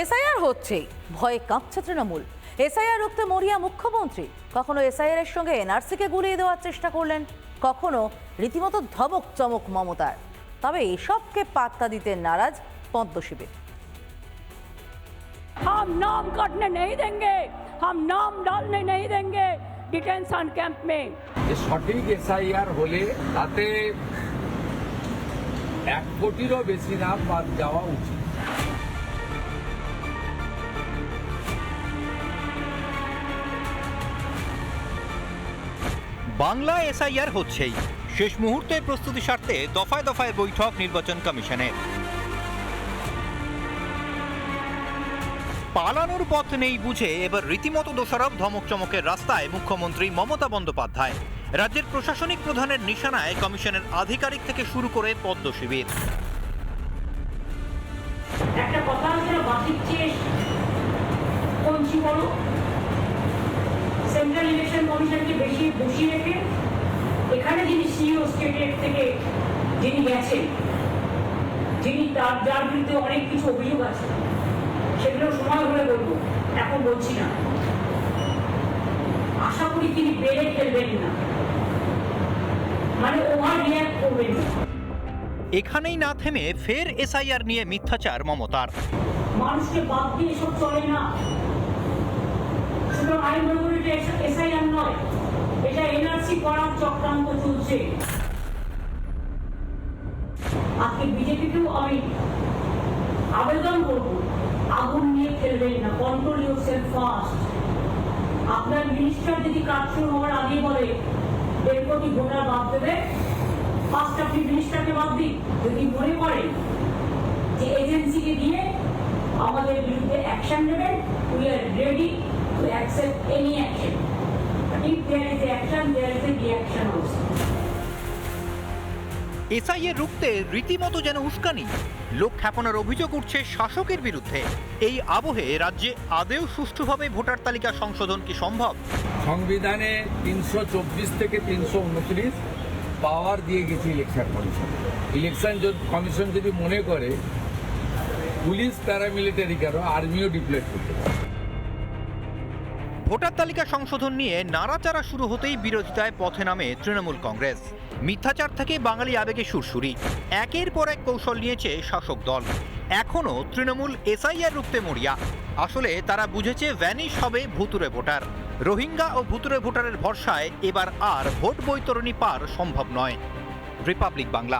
SIR হচ্ছেই ভয়ে কাঁপছে তৃণমূল এসআইআর রুখতে মরিয়া মুখ্যমন্ত্রী কখনো এসআইআর এর সঙ্গে এনআরসিকে গুলিয়ে দেওয়ার চেষ্টা করলেন কখনো রীতিমতো ধমক চমক মমতার তবে এসবকে পাত্তা দিতে নারাজ পদ্ম শিবির हम नाम कटने नहीं देंगे हम नाम डालने नहीं देंगे डिटेंशन कैंप में যে সঠিক এসআইআর হলে তাতে এক কোটিরও বেশি নাম বাদ যাওয়া উচিত বাংলা এসআইআর হচ্ছেই। শেষ মুহূর্তে প্রস্তুতি স্বার্থে দফায় দফায় বৈঠক নির্বাচন কমিশনের পালানোর পথ নেই বুঝে এবার রীতিমতো দোষারোপ ধমক চমকের রাস্তায় মুখ্যমন্ত্রী মমতা বন্দ্যোপাধ্যায়। রাজ্যের প্রশাসনিক প্রধানের নিশানায় কমিশনের আধিকারিক থেকে শুরু করে পদ্ম শিবির। সেন্ট্রাল ইলেকশন কমিশনকে বসিয়ে রেখে এখানে যিনি সিইও স্টেটের থেকে যিনি গেছেন যিনি তার যার বিরুদ্ধে অনেক কিছু অভিযোগ আছে সেগুলো সময় হলে বলব এখন বলছি না। আশা করি তিনি বেড়ে ফেলবেন না। মানে ওভার রিয়াক্ট করবেন এখানেই না থেমে ফের এসআইআর নিয়ে মিথ্যাচার মমতার। মানুষকে বাদ দিয়ে এসব চলে না। সুতরাং এটা এসআইআর নয়। এটা এনআরসি করার চক্রান্ত চলছে। আজকে বিজেপিকেও আমি আবেদন করব, আগুন নিয়ে খেলবেন না কন্ট্রোল ইউর সেলফ ফার্স্ট আপনার মিনিস্টার যদি কাজ শুরু হওয়ার আগে বলে, দেড় কোটি ভোটার বাদ দেবে ফার্স্ট আপনি মিনিস্টারকে বাদ দিন। যদি মনে করেন যে এজেন্সিকে দিয়ে আমাদের বিরুদ্ধে অ্যাকশন নেবেন we are ready to accept any action SIA রুখতে রীতিমতো যেন উস্কানি। লোক খ্যাপনার অভিযোগ উঠছে শাসকের বিরুদ্ধে। এই আবহে রাজ্যে আদেও সুষ্ঠুভাবে ভোটার তালিকা সংশোধন কি সম্ভব? সংবিধানে তিনশো চব্বিশ থেকে তিনশো উনত্রিশ পাওয়ার দিয়ে গেছে ইলেকশন কমিশন। ইলেকশন কমিশন যদি মনে করে পুলিশ প্যারামিলিটারি কেন আর্মিও ডিপ্লয়েড করতে পারে। ভোটার তালিকা সংশোধন নিয়ে নাড়াচাড়া শুরু হতেই বিরোধিতায় পথে নামে তৃণমূল কংগ্রেস। মিথ্যাচার থেকে বাঙালি আবেগে সুরসুরি। একের পর এক কৌশল নিয়েছে শাসক দল। এখনও তৃণমূল এসআইআর রুখতে মরিয়া। আসলে তারা বুঝেছে ভ্যানিশ হবে ভুতুরে ভোটার। রোহিঙ্গা ও ভুতুরে ভোটারের ভরসায় এবার আর ভোট বৈতরণী পার সম্ভব নয়। রিপাবলিক বাংলা।